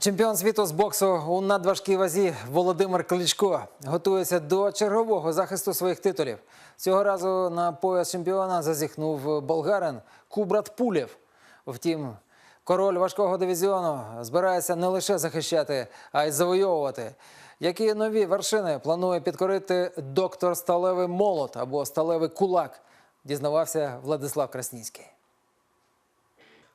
Чемпіон світу з боксу у надважкій вазі Володимир Кличко готується до чергового захисту своїх титулів. Цього разу на пояс чемпіона зазіхнув болгарин Кубрат Пулєв. Втім, король важкого дивізіону збирається не лише захищати, а й завойовувати. Які нові вершини планує підкорити доктор Сталевий молот або Сталевий кулак, дізнавався Владислав Красніцький.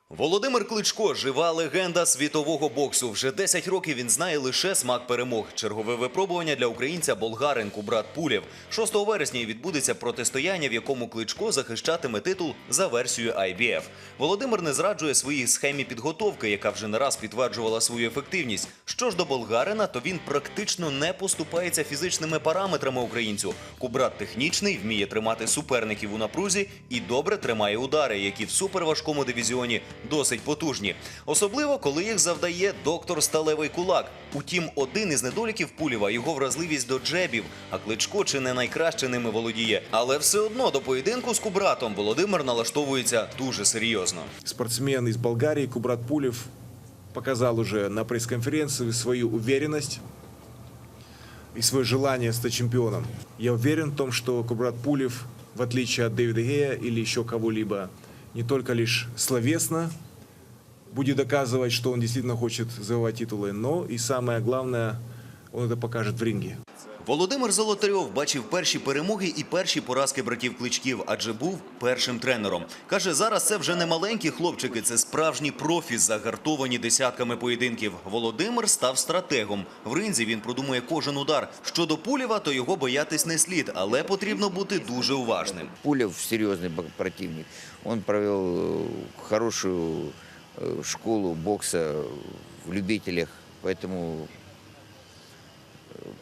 Володимир Кличко жива легенда світового боксу. Вже 10 років він знає лише смак перемог. Чергове випробування для українця болгарин Кубрат Пулєв. 6 вересня відбудеться протистояння, в якому Кличко захищатиме титул за версією IBF. Володимир не зраджує своїй схемі підготовки, яка вже не раз підтверджувала свою ефективність. Що ж до болгарина, то він практично не поступається фізичними параметрами українцю. Кубрат технічний, вміє тримати суперників у напрузі і добре тримає удари, які в суперважкому дивізіоні досить потужні. Особливо, коли їх завдає доктор Сталевий кулак. Утім, один із недоліків Пулєва – його вразливість до джебів, а Кличко чи не найкраще ними володіє. Але все одно до поєдинку з Кубратом Володимир налаштовується дуже серйозно. Спортсмен из Болгарии Кубрат Пулев показал уже на пресс-конференции свою уверенность и свое желание стать чемпионом. Я уверен в том, что Кубрат Пулев, в отличие от Дэвида Гея или еще кого-либо, не только лишь словесно будет доказывать, что он действительно хочет завоевать титулы, но и самое главное, он это покажет в ринге. Володимир Золотарьов бачив перші перемоги і перші поразки братів Кличків, адже був першим тренером. Каже, зараз це вже не маленькі хлопчики, це справжні профі, загартовані десятками поєдинків. Володимир став стратегом. В ринзі він продумує кожен удар. Щодо Пулєва, то його боятись не слід, але потрібно бути дуже уважним. Пулев серьезный бо- противник. Он провел э, хорошую э, школу бокса в любителях, поэтому э,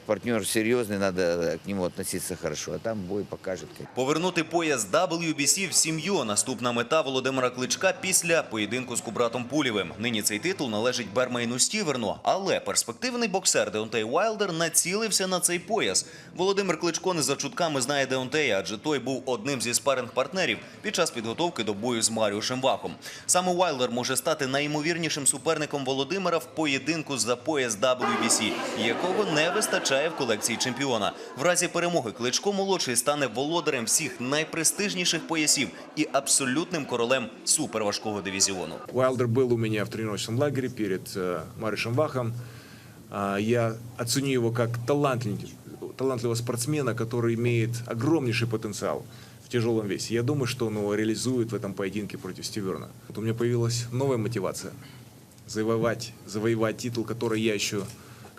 партнер серьезный, надо к нему относиться хорошо, а там бой покажет. Повернути пояс WBC в сім'ю – наступна мета Володимира Кличка після поєдинку з Кубратом Пулєвим. Нині цей титул належить Бермейну Стіверну, але перспективний боксер Деонтей Уайлдер націлився на цей пояс. Володимир Кличко не за чутками знає Деонтея, адже той був одним зі спаринг-партнерів під час підготовки до бою з Маріушем Вахом. Саме Уайлдер може стати найімовірнішим суперником Володимира в поєдинку за пояс WBC, якого не вистачає в колекції чемпіона. В разі перемоги Кличко молодший стане володарем всіх найпрестижніших поясів і абсолютним королем суперважкого дивізіону. Уайлдер был у меня в тренировочном лагере перед э, Маришем Вахом. А, Я оценю его как талантлив- талантливого спортсмена, который имеет огромнейший потенциал в тяжелом весе. Я думаю, что он его реализует в этом поединке против Стиверна. Вот у меня появилась новая мотивация завоевать, завоевать титул, который я еще,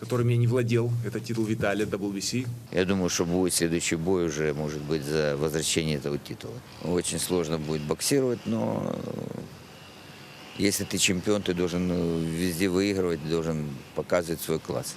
которым я не владел. Это титул Виталия WBC. Я думаю, что будет следующий бой уже, может быть, за возвращение этого титула. Очень сложно будет боксировать, но э, если ты чемпион, ты должен э, везде выигрывать, ты должен показывать свой класс.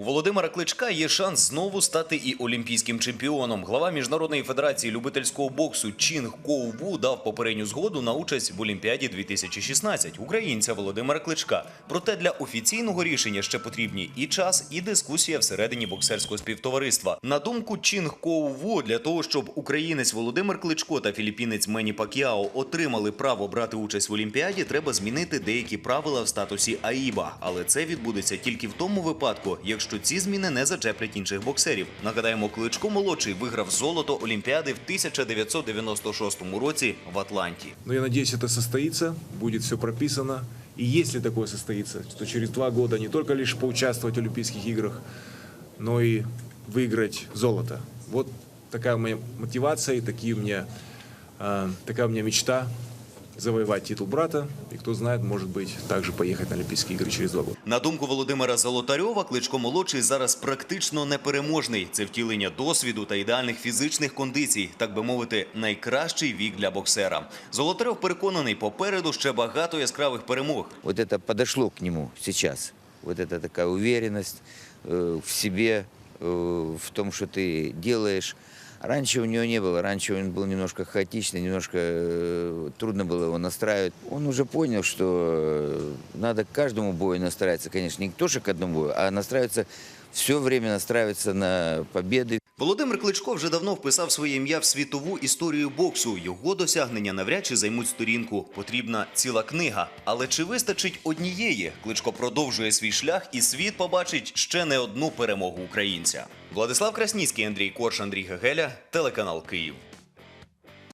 У Володимира Кличка є шанс знову стати і олімпійським чемпіоном. Глава міжнародної федерації любительського боксу Чінг Коу Ву дав попередню згоду на участь в Олімпіаді 2016 українця Володимира Кличка. Проте для офіційного рішення ще потрібні і час, і дискусія всередині боксерського співтовариства. На думку Чінг Коу Ву, для того, щоб українець Володимир Кличко та філіппінець Мені Пакіао отримали право брати участь в Олімпіаді, треба змінити деякі правила в статусі АІБА. Але це відбудеться тільки в тому випадку, якщо ці зміни не зачеплять інших боксерів. Нагадаємо, Кличко молодший виграв золото Олімпіади в 1996 році в Атланті. Но я надеюсь, это состоится, будет все прописано. И если такое состоится, то через два года не только лишь поучаствовать в Олимпийских играх, но и выиграть золото. Вот такая у меня мотивация и такие у меня, э, такая у меня мечта завоевать титул брата. И кто знает, может быть, также поехать на Олимпийские игры через два года. На думку Володимира Золотарьова, Кличко молодший зараз практично непереможний. Це втілення досвіду та ідеальних фізичних кондицій, так би мовити, найкращий вік для боксера. Золотарьов переконаний, попереду ще багато яскравих перемог. Вот это подошло к нему сейчас. Вот это такая уверенность э, в себе, э, в том, что ты делаешь. Раньше у него не было. Раньше он был немножко хаотичный, немножко э, трудно было его настраивать. Он уже понял, что э, надо к каждому бою настраиваться. Конечно, не тоже к одному бою, а настраиваться все время настраивается на победы. Володимир Кличко вже давно вписав своє ім'я в світову історію боксу. Його досягнення навряд чи займуть сторінку. Потрібна ціла книга. Але чи вистачить однієї? Кличко продовжує свій шлях, і світ побачить ще не одну перемогу українця. Владислав Красніцький, Андрій Корш, Андрій Гегеля, телеканал Київ.